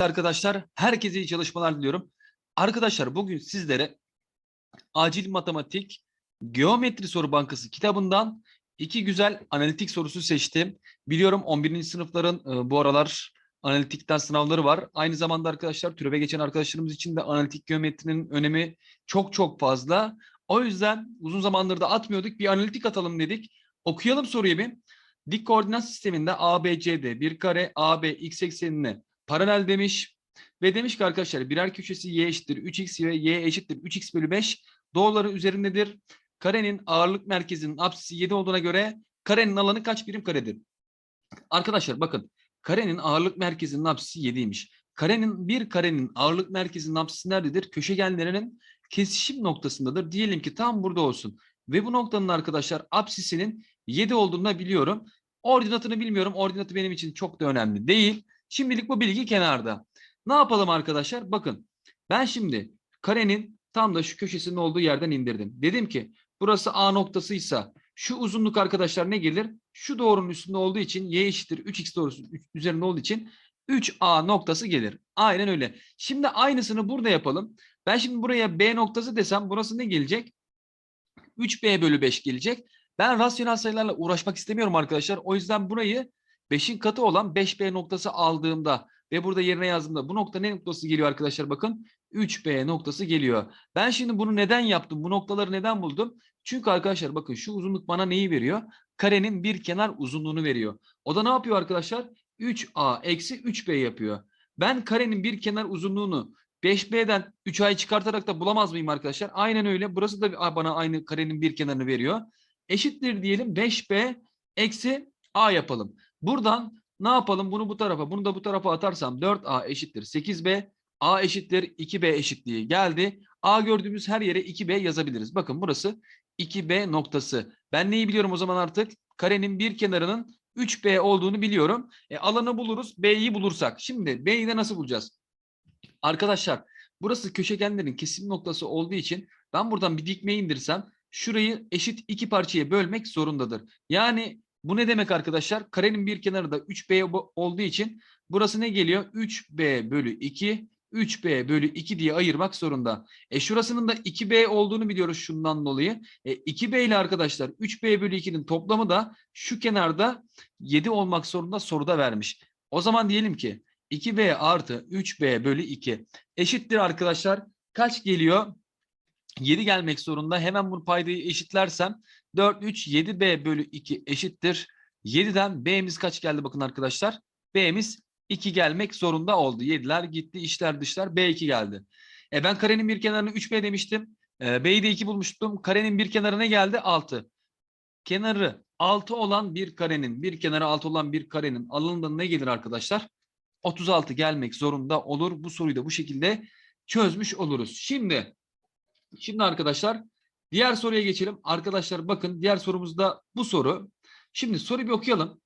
arkadaşlar. Herkese iyi çalışmalar diliyorum. Arkadaşlar bugün sizlere Acil Matematik Geometri Soru Bankası kitabından iki güzel analitik sorusu seçtim. Biliyorum 11. sınıfların e, bu aralar analitikten sınavları var. Aynı zamanda arkadaşlar türeve geçen arkadaşlarımız için de analitik geometrinin önemi çok çok fazla. O yüzden uzun zamandır da atmıyorduk. Bir analitik atalım dedik. Okuyalım soruyu bir. Dik koordinat sisteminde ABCD bir kare AB x eksenine paralel demiş. Ve demiş ki arkadaşlar birer köşesi y eşittir 3x ve y eşittir 3x bölü 5 doğruları üzerindedir. Karenin ağırlık merkezinin apsisi 7 olduğuna göre karenin alanı kaç birim karedir? Arkadaşlar bakın karenin ağırlık merkezinin apsisi 7'ymiş. Karenin bir karenin ağırlık merkezinin apsisi nerededir? Köşegenlerinin kesişim noktasındadır. Diyelim ki tam burada olsun. Ve bu noktanın arkadaşlar apsisinin 7 olduğunu biliyorum. Ordinatını bilmiyorum. Ordinatı benim için çok da önemli değil. Şimdilik bu bilgi kenarda. Ne yapalım arkadaşlar? Bakın ben şimdi karenin tam da şu köşesinin olduğu yerden indirdim. Dedim ki burası A noktasıysa şu uzunluk arkadaşlar ne gelir? Şu doğrunun üstünde olduğu için y eşittir 3x doğrusu üzerinde olduğu için 3A noktası gelir. Aynen öyle. Şimdi aynısını burada yapalım. Ben şimdi buraya B noktası desem burası ne gelecek? 3B bölü 5 gelecek. Ben rasyonel sayılarla uğraşmak istemiyorum arkadaşlar. O yüzden burayı 5'in katı olan 5B noktası aldığımda ve burada yerine yazdığımda bu nokta ne noktası geliyor arkadaşlar bakın 3B noktası geliyor. Ben şimdi bunu neden yaptım? Bu noktaları neden buldum? Çünkü arkadaşlar bakın şu uzunluk bana neyi veriyor? Karenin bir kenar uzunluğunu veriyor. O da ne yapıyor arkadaşlar? 3A eksi 3B yapıyor. Ben karenin bir kenar uzunluğunu 5B'den 3A'yı çıkartarak da bulamaz mıyım arkadaşlar? Aynen öyle. Burası da bana aynı karenin bir kenarını veriyor. Eşittir diyelim 5B eksi A yapalım. Buradan ne yapalım? Bunu bu tarafa, bunu da bu tarafa atarsam 4A eşittir 8B, A eşittir 2B eşitliği geldi. A gördüğümüz her yere 2B yazabiliriz. Bakın burası 2B noktası. Ben neyi biliyorum o zaman artık? Karenin bir kenarının 3B olduğunu biliyorum. E, alanı buluruz. B'yi bulursak. Şimdi B'yi de nasıl bulacağız? Arkadaşlar burası köşegenlerin kesim noktası olduğu için ben buradan bir dikme indirsem şurayı eşit iki parçaya bölmek zorundadır. Yani bu ne demek arkadaşlar? Karenin bir kenarı da 3B olduğu için burası ne geliyor? 3B bölü 2, 3B bölü 2 diye ayırmak zorunda. E şurasının da 2B olduğunu biliyoruz şundan dolayı. E 2B ile arkadaşlar 3B bölü 2'nin toplamı da şu kenarda 7 olmak zorunda soruda vermiş. O zaman diyelim ki 2B artı 3B bölü 2 eşittir arkadaşlar. Kaç geliyor? 7 gelmek zorunda. Hemen bu paydayı eşitlersem 4, 3, 7B bölü 2 eşittir. 7'den B'miz kaç geldi bakın arkadaşlar? B'miz 2 gelmek zorunda oldu. 7'ler gitti, işler dışlar B2 geldi. E ben karenin bir kenarını 3B demiştim. E, B'yi de 2 bulmuştum. Karenin bir kenarı ne geldi? 6. Kenarı 6 olan bir karenin, bir kenarı 6 olan bir karenin alanında ne gelir arkadaşlar? 36 gelmek zorunda olur. Bu soruyu da bu şekilde çözmüş oluruz. Şimdi Şimdi arkadaşlar diğer soruya geçelim. Arkadaşlar bakın diğer sorumuz da bu soru. Şimdi soruyu bir okuyalım.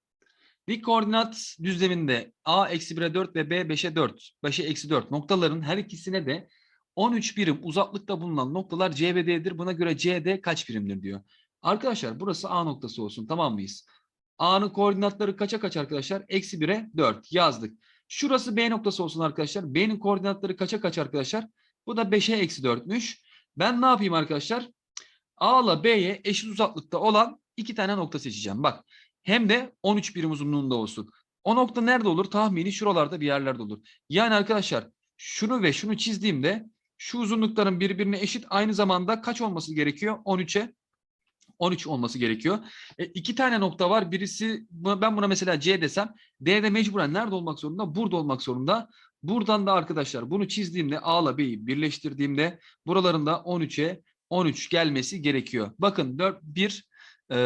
Dik koordinat düzleminde a eksi 1'e 4 ve b 5'e 4, 5'e eksi 4 noktaların her ikisine de 13 birim uzaklıkta bulunan noktalar C ve D'dir. Buna göre CD kaç birimdir diyor. Arkadaşlar burası A noktası olsun tamam mıyız? A'nın koordinatları kaça kaç arkadaşlar? Eksi 1'e 4 yazdık. Şurası B noktası olsun arkadaşlar. B'nin koordinatları kaça kaç arkadaşlar? Bu da 5'e eksi 4'müş. Ben ne yapayım arkadaşlar? A ile B'ye eşit uzaklıkta olan iki tane nokta seçeceğim. Bak hem de 13 birim uzunluğunda olsun. O nokta nerede olur? Tahmini şuralarda bir yerlerde olur. Yani arkadaşlar şunu ve şunu çizdiğimde şu uzunlukların birbirine eşit aynı zamanda kaç olması gerekiyor? 13'e 13 olması gerekiyor. E, iki tane nokta var. Birisi ben buna mesela C desem D'de mecburen nerede olmak zorunda? Burada olmak zorunda. Buradan da arkadaşlar bunu çizdiğimde A ile B'yi birleştirdiğimde buralarında 13'e 13 gelmesi gerekiyor. Bakın 4 bir e,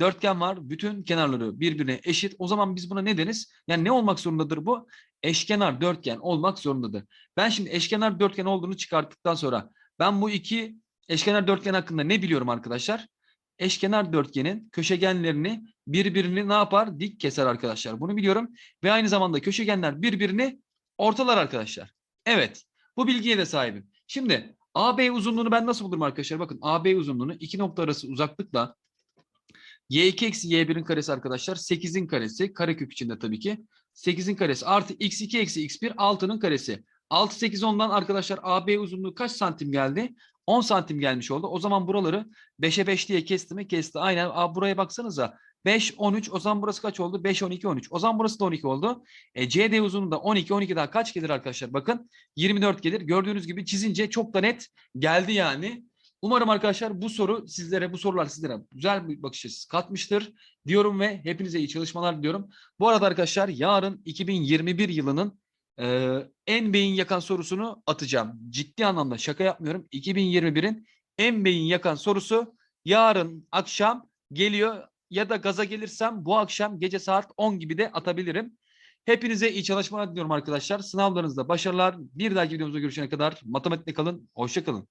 dörtgen var. Bütün kenarları birbirine eşit. O zaman biz buna ne deriz? Yani ne olmak zorundadır bu? Eşkenar dörtgen olmak zorundadır. Ben şimdi eşkenar dörtgen olduğunu çıkarttıktan sonra ben bu iki eşkenar dörtgen hakkında ne biliyorum arkadaşlar? Eşkenar dörtgenin köşegenlerini birbirini ne yapar? Dik keser arkadaşlar. Bunu biliyorum. Ve aynı zamanda köşegenler birbirini ortalar arkadaşlar. Evet. Bu bilgiye de sahibim. Şimdi AB uzunluğunu ben nasıl bulurum arkadaşlar? Bakın AB uzunluğunu iki nokta arası uzaklıkla y2 eksi y1'in karesi arkadaşlar 8'in karesi. Karekök içinde tabii ki. 8'in karesi artı x2 eksi x1 6'nın karesi. 6, 8, 10'dan arkadaşlar AB uzunluğu kaç santim geldi? 10 santim gelmiş oldu. O zaman buraları 5'e 5 diye kesti mi? Kesti. Aynen. Aa, buraya baksanıza. 5, 13. O zaman burası kaç oldu? 5, 12, 13. O zaman burası da 12 oldu. E, CD uzunluğu da 12, 12 daha kaç gelir arkadaşlar? Bakın 24 gelir. Gördüğünüz gibi çizince çok da net geldi yani. Umarım arkadaşlar bu soru sizlere, bu sorular sizlere güzel bir bakış açısı katmıştır diyorum ve hepinize iyi çalışmalar diliyorum. Bu arada arkadaşlar yarın 2021 yılının en beyin yakan sorusunu atacağım. Ciddi anlamda şaka yapmıyorum. 2021'in en beyin yakan sorusu yarın akşam geliyor ya da gaza gelirsem bu akşam gece saat 10 gibi de atabilirim. Hepinize iyi çalışmalar diliyorum arkadaşlar. Sınavlarınızda başarılar. Bir dahaki videomuzda görüşene kadar matematikle kalın. Hoşça kalın.